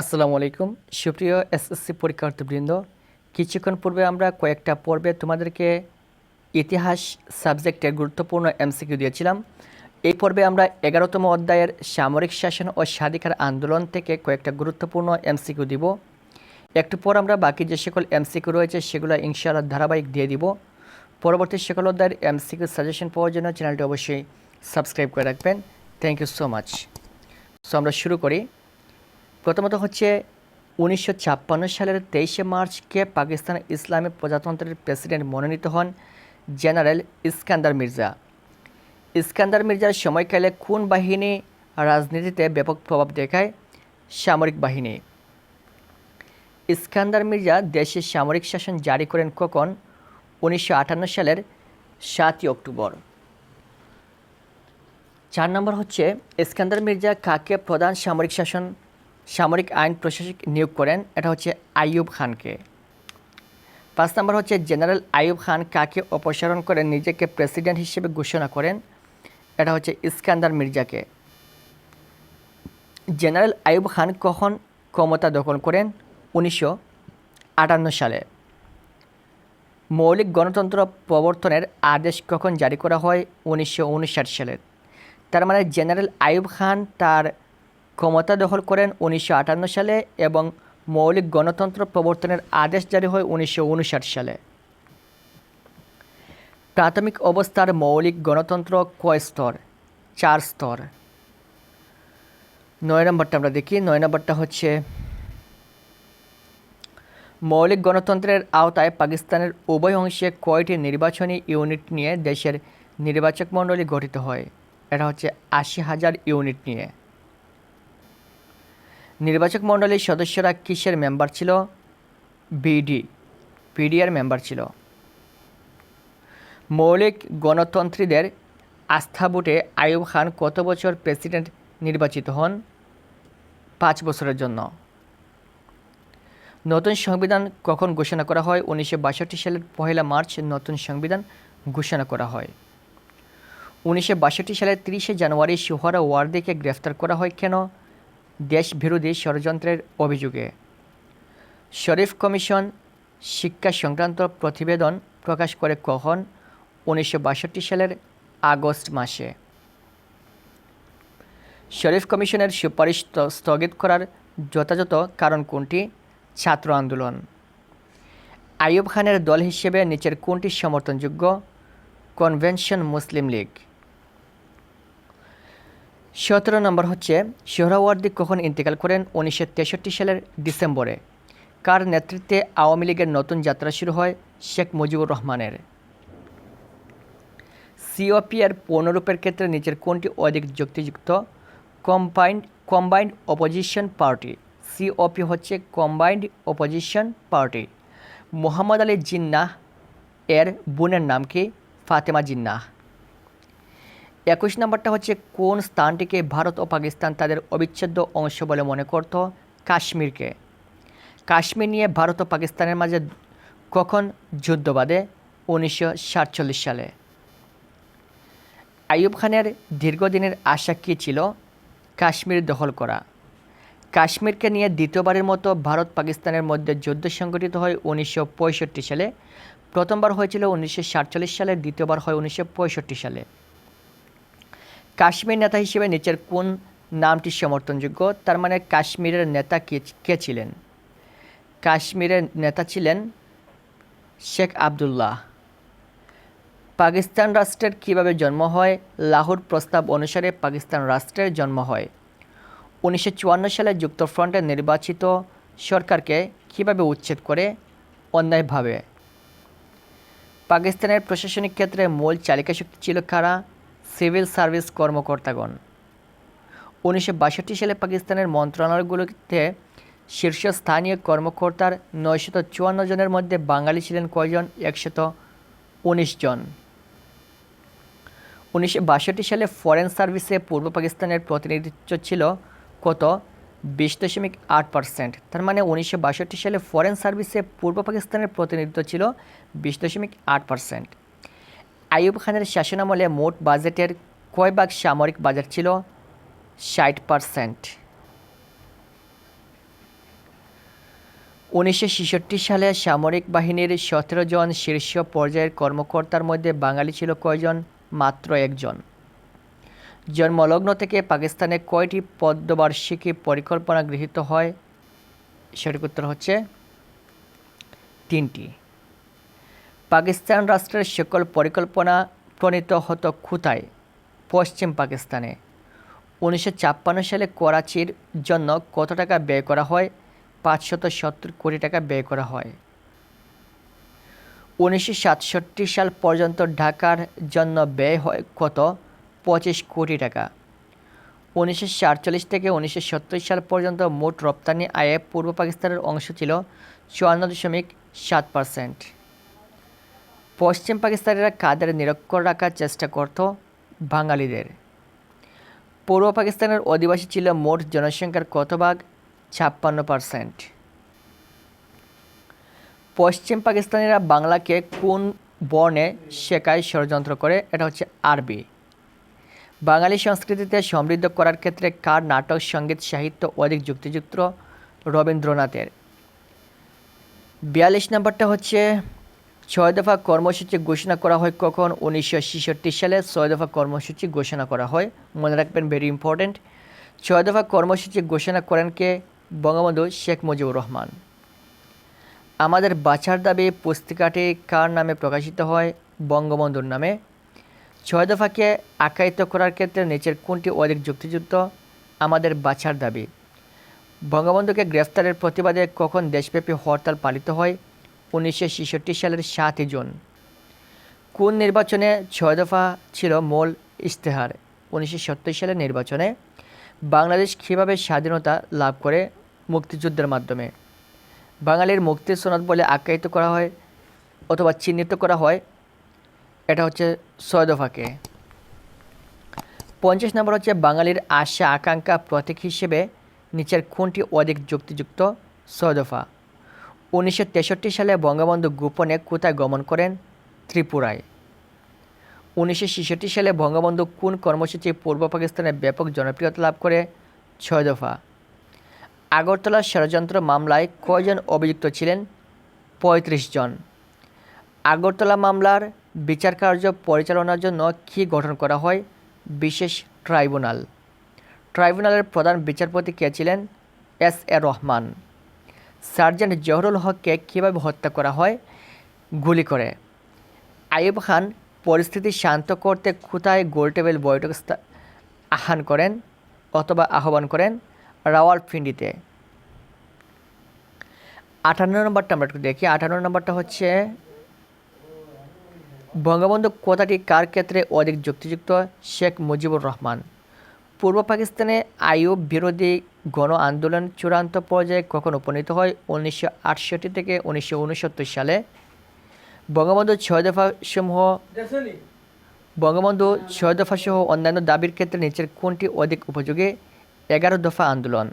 আসসালামু আলাইকুম। সুপ্রিয় এসএসসি পরীক্ষার্থীবৃন্দ, কিছুক্ষণ পূর্বে আমরা কয়েকটা পর্বে তোমাদেরকে ইতিহাস সাবজেক্টের গুরুত্বপূর্ণ এমসিকিউ দিয়েছিলাম। এই পর্বে আমরা এগারোতম অধ্যায়ের সামরিক শাসন ও স্বাধিকার আন্দোলন থেকে কয়েকটা গুরুত্বপূর্ণ এমসিকিউ দিব। একটু পর আমরা বাকি যে সকল এমসিকিউ রয়েছে সেগুলো ইনশাআল্লাহ ধারাবাহিক দিয়ে দিব। পরবর্তী সকল অধ্যায়ের এমসিকিউ সাজেশন পাওয়ার জন্য চ্যানেলটি অবশ্যই সাবস্ক্রাইব করে রাখবেন। Thank you so much so আমরা শুরু করি। প্রথমত হচ্ছে উনিশশো ছাপ্পান্ন সালের তেইশে মার্চকে পাকিস্তান ইসলামী প্রজাতন্ত্রের প্রেসিডেন্ট মনোনীত হন জেনারেল ইস্কান্দার মির্জা। ইস্কান্দার মির্জার সময়কালে কোন বাহিনী রাজনীতিতে ব্যাপক প্রভাব দেখায় সামরিক বাহিনী। ইস্কান্দার মির্জা দেশে সামরিক শাসন জারি করেন কখন? উনিশশো আটান্ন সালের সাতই অক্টোবর। চার নম্বর হচ্ছে ইস্কান্দার মির্জা কাকে প্রধান সামরিক শাসন সামরিক আইন প্রশাসক নিয়োগ করেন, এটা হচ্ছে আইয়ুব খানকে। পাঁচ নম্বর হচ্ছে জেনারেল আইয়ুব খান কাকে অপসারণ করে নিজেকে প্রেসিডেন্ট হিসেবে ঘোষণা করেন, এটা হচ্ছে ইস্কান্দার মির্জাকে। জেনারেল আইয়ুব খান কখন ক্ষমতা দখল করেন? উনিশশো আটান্ন সালে। মৌলিক গণতন্ত্র প্রবর্তনের আদেশ কখন জারি করা হয়? উনিশশো উনষাট সালে। তার মানে জেনারেল আইয়ুব খান তার ক্ষমতা দখল করেন উনিশশো আটান্ন সালে এবং মৌলিক গণতন্ত্র প্রবর্তনের আদেশ জারি হয় উনিশশো উনষাট সালে। প্রাথমিক অবস্থার মৌলিক গণতন্ত্র কয় স্তর? চার স্তর। নয় নম্বরটা আমরা দেখি। নয় নম্বরটা হচ্ছে মৌলিক গণতন্ত্রের আওতায় পাকিস্তানের উভয় অংশে কয়টি নির্বাচনী ইউনিট নিয়ে দেশের নির্বাচক মণ্ডলী গঠিত হয়? এটা হচ্ছে আশি হাজার ইউনিট নিয়ে। নির্বাচক মণ্ডলীর সদস্যরা কিসের মেম্বার ছিল? বিডি। পিডিআর মেম্বার ছিল। মৌলিক গণতন্ত্রীদের আস্থা ভোটে আইয়ুব খান কত বছর প্রেসিডেন্ট নির্বাচিত হন? পাঁচ বছরের জন্য। নতুন সংবিধান কখন ঘোষণা করা হয়? উনিশশো বাষট্টি সালের পহেলা মার্চ নতুন সংবিধান ঘোষণা করা হয়। উনিশশো বাষট্টি সালের তিরিশে জানুয়ারি সোহরা ওয়ার্দিকে গ্রেফতার করা হয় কেন? দেশ বিরোধী ষড়যন্ত্রের অভিযোগে। শরীফ কমিশন শিক্ষা সংক্রান্ত প্রতিবেদন প্রকাশ করে কখন? উনিশশো বাষট্টি সালের আগস্ট মাসে। শরীফ কমিশনের সুপারিশ স্থ- স্থগিত করার যথাযথ কারণ কোনটি? ছাত্র আন্দোলন। আইয়ুব খানের দল হিসেবে নিচের কোনটি সমর্থনযোগ্য? কনভেনশন মুসলিম লীগ। সতেরো নম্বর হচ্ছে, সোহরাওয়ার্দী কখন ইন্তেকাল করেন? উনিশশো তেষট্টি সালের ডিসেম্বরে। কার নেতৃত্বে আওয়ামী লীগের নতুন যাত্রা শুরু হয়? শেখ মুজিবুর রহমানের। সিওপি এর পূর্ণরূপের ক্ষেত্রে নিচের কোনটি অধিক যুক্তিযুক্ত? Combined combined opposition party. COP হচ্ছে combined opposition party. Mohammad Ali Jinnah এর বোনের নাম কি? ফাতেমা জিন্নাহ। একুশ নম্বরটা হচ্ছে কোন স্থানটিকে ভারত ও পাকিস্তান তাদের অবিচ্ছেদ্য অংশ বলে মনে করত? কাশ্মীরকে। কাশ্মীর নিয়ে ভারত ও পাকিস্তানের মাঝে কখন যুদ্ধ বাঁধে? উনিশশো সাতচল্লিশ সালে। আইয়ুব খানের দীর্ঘদিনের আশা কী ছিল? কাশ্মীর দখল করা। কাশ্মীরকে নিয়ে দ্বিতীয়বারের মতো ভারত পাকিস্তানের মধ্যে যুদ্ধ সংঘটিত হয় উনিশশো পঁয়ষট্টি সালে। প্রথমবার হয়েছিল উনিশশো সাতচল্লিশ সালে, দ্বিতীয়বার হয় উনিশশো পঁয়ষট্টি সালে। কাশ্মীর নেতা হিসেবে নিচের কোন নামটি সমর্থনযোগ্য? তার মানে কাশ্মীরের নেতা কে কে ছিলেন? কাশ্মীরের নেতা ছিলেন শেখ আবদুল্লাহ। পাকিস্তান রাষ্ট্রের কীভাবে জন্ম হয়? লাহোর প্রস্তাব অনুসারে পাকিস্তান রাষ্ট্রের জন্ম হয়। উনিশশো চুয়ান্ন সালে যুক্তফ্রন্টের নির্বাচিত সরকারকে কীভাবে উচ্ছেদ করে? অন্যায়ভাবে। পাকিস্তানের প্রশাসনিক ক্ষেত্রে মূল চালিকা শক্তি ছিল কারা? সিভিল সার্ভিস কর্মকর্তাগণ। উনিশশো বাষট্টি সালে পাকিস্তানের মন্ত্রণালয়গুলোতে শীর্ষস্থানীয় কর্মকর্তার নয়শত চুয়ান্ন জনের মধ্যে বাঙালি ছিলেন কয়জন? একশত উনিশ জন। উনিশশো বাষট্টি সালে ফরেন সার্ভিসে পূর্ব পাকিস্তানের প্রতিনিধিত্ব ছিল কত? বিশ দশমিক আট পার্সেন্ট। তার মানে উনিশশো বাষট্টি সালে ফরেন সার্ভিসে পূর্ব পাকিস্তানের প্রতিনিধিত্ব ছিল বিশ দশমিক আট পার্সেন্ট। আইয়ুব খানের শাসনামলে মোট বাজেটের কয় ভাগ সামরিক বাজেট ছিল? ষাট পার্সেন্ট উনিশশো সালে সামরিক বাহিনীর সতেরো জন শীর্ষ পর্যায়ের কর্মকর্তার মধ্যে বাঙালি ছিল কয়জন? মাত্র একজন। জন্মলগ্ন থেকে পাকিস্তানে কয়টি পদ্মবার্ষিকী পরিকল্পনা গৃহীত হয়? সঠিক উত্তর হচ্ছে তিনটি। পাকিস্তান রাষ্ট্রের সকল পরিকল্পনা প্রণীত হতো কোথায়? পশ্চিম পাকিস্তানে। উনিশশো ছাপ্পান্ন সালে করাচির জন্য কত টাকা ব্যয় করা হয়? পাঁচশত সত্তর কোটি টাকা ব্যয় করা হয়। উনিশশো সাতষট্টি সাল পর্যন্ত ঢাকার জন্য ব্যয় হয় কত? পঁচিশ কোটি টাকা। উনিশশো সাতচল্লিশ থেকে উনিশশো সত্তর সাল পর্যন্ত মোট রপ্তানি আয়ে পূর্ব পাকিস্তানের অংশ ছিল চুয়ান্ন দশমিক সাত পার্সেন্ট। পশ্চিম পাকিস্তানিরা কাদের নিরক্ষর রাখার চেষ্টা করত? বাঙালিদের। পূর্ব পাকিস্তানের অধিবাসী ছিল মোট জনসংখ্যার কত ভাগ? ছাপ্পান্ন পার্সেন্ট পশ্চিম পাকিস্তানিরা বাংলাকে কোন বর্ণে শেখায় ষড়যন্ত্র করে? এটা হচ্ছে আরবি। বাঙালি সংস্কৃতিতে সমৃদ্ধ করার ক্ষেত্রে কার নাটক, সংগীত, সাহিত্য অধিক যুক্তিযুক্ত? রবীন্দ্রনাথের। বিয়াল্লিশ নম্বরটা হচ্ছে ছয় দফা কর্মসূচি ঘোষণা করা হয় কখন? উনিশশো ছেষট্টি সালে ছয় দফা কর্মসূচি ঘোষণা করা হয়। মনে রাখবেন ভেরি ইম্পর্ট্যান্ট ছয় দফা কর্মসূচি ঘোষণা করেন কে? বঙ্গবন্ধু শেখ মুজিবুর রহমান। আমাদের বাছার দাবি, পুস্তিকাটি কার নামে প্রকাশিত হয়? বঙ্গবন্ধুর নামে। ছয় দফাকে আখ্যায়িত করার ক্ষেত্রে নিচের কোনটি অধিক যুক্তিযুক্ত? আমাদের বাছার দাবি। বঙ্গবন্ধুকে গ্রেফতারের প্রতিবাদে কখন দেশব্যাপী হরতাল পালিত হয়? উনিশশো ছেষট্টি সালের সাতই জুন। কোন নির্বাচনে ছয় দফা ছিল মূল ইশতেহার? উনিশশো সত্তর সালের নির্বাচনে বাংলাদেশ কীভাবে স্বাধীনতা লাভ করে মুক্তিযুদ্ধের মাধ্যমে? বাঙালির মুক্তির সনদ বলে আখ্যায়িত করা হয় অথবা চিহ্নিত করা হয়? এটা হচ্ছে ছয় দফাকে। পঞ্চাশ নম্বর হচ্ছে বাঙালির আশা, আকাঙ্ক্ষা, প্রতীক হিসেবে নিচের কোনটি অধিক যুক্তিযুক্ত? ছয় দফা। উনিশশো তেষট্টি সালে বঙ্গবন্ধু গোপনে কোথায় গমন করেন? ত্রিপুরায়। উনিশশো ছেষট্টি সালে বঙ্গবন্ধু কোন কর্মসূচি পূর্ব পাকিস্তানে ব্যাপক জনপ্রিয়তা লাভ করে? ছয় দফা। আগরতলা ষড়যন্ত্র মামলায় কয়জন অভিযুক্ত ছিলেন? পঁয়ত্রিশ জন। আগরতলা মামলার বিচার কার্য পরিচালনার জন্য কী গঠন করা হয়? বিশেষ ট্রাইব্যুনাল। ট্রাইব্যুনালের প্রধান বিচারপতি কে ছিলেন? S A Rahman. Sergeant Zahurul হককে কীভাবে হত্যা করা হয়? গুলি করে। আইয়ুব খান পরিস্থিতি শান্ত করতে কোথায় গোলটেবিল বৈঠক আহ্বান করেন অথবা আহ্বান করেন? রাওয়াল রাওয়ালপিন্ডিতে। আঠান্ন নম্বরটা আমরা একটু দেখি। আঠান্ন নম্বরটা হচ্ছে, বঙ্গবন্ধু কথাটি, কার ক্ষেত্রে অধিক যুক্তিযুক্ত? শেখ মুজিবুর রহমান। পূর্ব পাকিস্তানে আইয়ুব বিরোধী গণ আন্দোলন চূড়ান্ত পর্যায়ে কখন উপনীত হয়? উনিশশো আটষট্টি থেকে উনিশশো উনসত্তর সালে। বঙ্গবন্ধু ছয় দফা সমূহ বঙ্গবন্ধু ছয় দফা সহ অন্যান্য দাবির ক্ষেত্রে নিচের কোনটি অধিক উপযোগী? এগারো দফা আন্দোলন।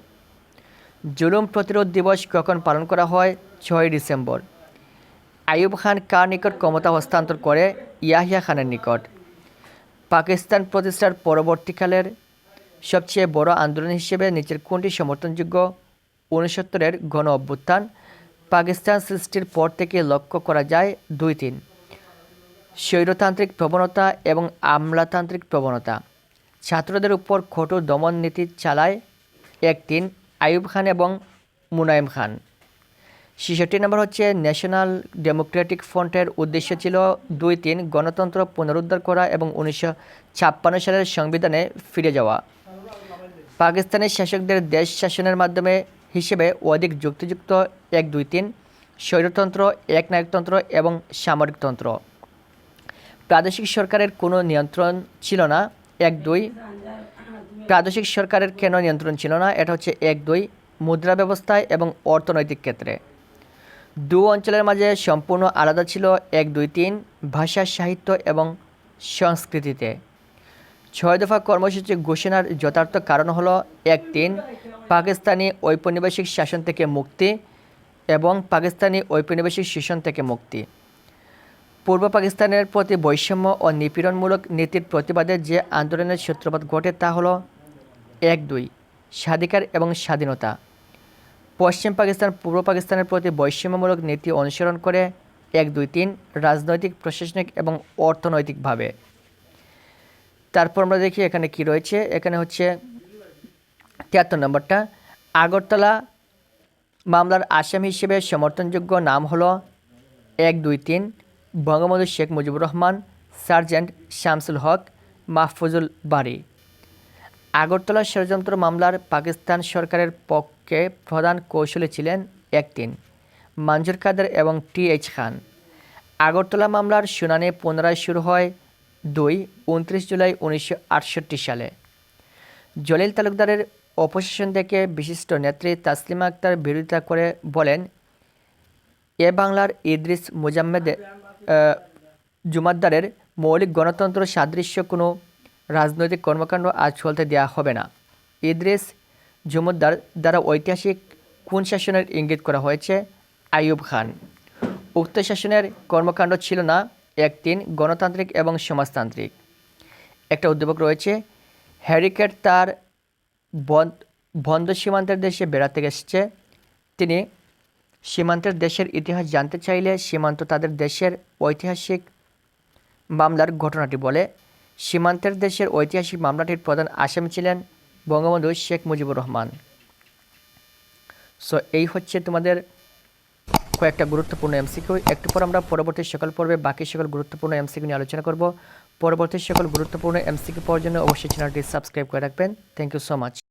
জুলুম প্রতিরোধ দিবস কখন পালন করা হয়? ছয় ডিসেম্বর। আইয়ুব খান কার নিকট ক্ষমতা হস্তান্তর করে? ইয়াহিয়া খানের নিকট। পাকিস্তান প্রতিষ্ঠার পরবর্তীকালের সবচেয়ে বড় আন্দোলন হিসেবে নিচের কোনটি সমর্থনযোগ্য উনসত্তরের গণ অভ্যুত্থান, পাকিস্তান সৃষ্টির পর থেকে লক্ষ্য করা যায় দুই তিন। স্বৈরতান্ত্রিক প্রবণতা এবং আমলাতান্ত্রিক প্রবণতা। ছাত্রদের উপর কঠোর দমন নীতি চালায় এক তিন আইয়ুব খান এবং মুনায়েম খান। ছেষট্টি নম্বর হচ্ছে ন্যাশনাল ডেমোক্রেটিক ফ্রন্টের উদ্দেশ্য ছিল দুই তিন গণতন্ত্র পুনরুদ্ধার করা এবং উনিশশো ছাপ্পান্ন সালের সংবিধানে ফিরে যাওয়া। পাকিস্তানের শাসকদের দেশ শাসনের মাধ্যমে হিসেবে অধিক যুক্তিযুক্ত এক দুই তিন, স্বৈরতন্ত্র একনায়কতন্ত্র এবং সামরিকতন্ত্র। প্রাদেশিক সরকারের কোনো নিয়ন্ত্রণ ছিল না, এক দুই। প্রাদেশিক সরকারের কেন নিয়ন্ত্রণ ছিল না, এটা হচ্ছে এক দুই, মুদ্রা ব্যবস্থায় এবং অর্থনৈতিক ক্ষেত্রে। দু অঞ্চলের মাঝে সম্পূর্ণ আলাদা ছিল এক দুই তিন, ভাষা, সাহিত্য এবং সংস্কৃতিতে। ছয় দফা কর্মসূচি ঘোষণার যথার্থ কারণ হল এক তিন পাকিস্তানি ঔপনিবেশিক শাসন থেকে মুক্তি এবং পাকিস্তানি ঔপনিবেশিক শাসন থেকে মুক্তি। পূর্ব পাকিস্তানের প্রতি বৈষম্য ও নিপীড়নমূলক নীতির প্রতিবাদে যে আন্দোলনের সূত্রপাত ঘটে তা হল, এক দুই, স্বাধিকার এবং স্বাধীনতা। পশ্চিম পাকিস্তান, পূর্ব পাকিস্তানের প্রতি বৈষম্যমূলক নীতি অনুসরণ করে, এক দুই তিন, রাজনৈতিক, প্রশাসনিক এবং অর্থনৈতিকভাবে। তারপর আমরা দেখি এখানে কি রয়েছে। এখানে হচ্ছে তিয়াত্তর নম্বরটা। আগরতলা মামলার আসামি হিসেবে সমর্থনযোগ্য নাম হলো এক দুই তিন বঙ্গবন্ধু শেখ মুজিবুর রহমান, সার্জেন্ট শামসুল হক, মাহফুজুল বাড়ি আগরতলা ষড়যন্ত্র মামলার পাকিস্তান সরকারের পক্ষে প্রধান কৌশলী ছিলেন এক তিন মঞ্জুর কাদের এবং টি এইচ খান। আগরতলা মামলার শুনানি পুনরায় শুরু হয় দুই, উনত্রিশ জুলাই উনিশশো আটষট্টি সালে। জলিল তালুকদারের অপোজিশন থেকে বিশিষ্ট নেত্রী তাসলিমা আক্তার বিরোধিতা করে বলেন, এ বাংলার ইদ্রিস মুজাম্মেদ জুমাদ্দারের মৌলিক গণতন্ত্র সাদৃশ্য কোনো রাজনৈতিক কর্মকাণ্ড আজ চলতে দেওয়া হবে না। ইদ্রিস জুমুদ্দার দ্বারা ঐতিহাসিক কোন শাসনের ইঙ্গিত করা হয়েছে? আইয়ুব খান। উক্ত শাসনের কর্মকাণ্ড ছিল না এক তিন গণতান্ত্রিক এবং সমাজতান্ত্রিক। একটা উদ্যোগ রয়েছে, হ্যারিকেট তার বন- বন্ধ সীমান্তের দেশে বেড়াতে এসেছে। তিনি সীমান্তের দেশের ইতিহাস জানতে চাইলে সীমান্ত তাদের দেশের ঐতিহাসিক মামলার ঘটনাটি বলে। সীমান্তের দেশের ঐতিহাসিক মামলাটির প্রধান আসামি ছিলেন বঙ্গবন্ধু শেখ মুজিবুর রহমান। সো এই হচ্ছে তোমাদের কয়েকটা গুরুত্বপূর্ণ এমসিকিউ একটু পর আমরা পরবর্তী সকল পর্বে, বাকি সকল গুরুত্বপূর্ণ এমসিকিউ নিয়ে আলোচনা করব। পরবর্তী সকল গুরুত্বপূর্ণ এমসিকিউ পাওয়ার জন্য অবশ্যই চ্যানেলটি সাবস্ক্রাইব করে রাখবেন। Thank you so much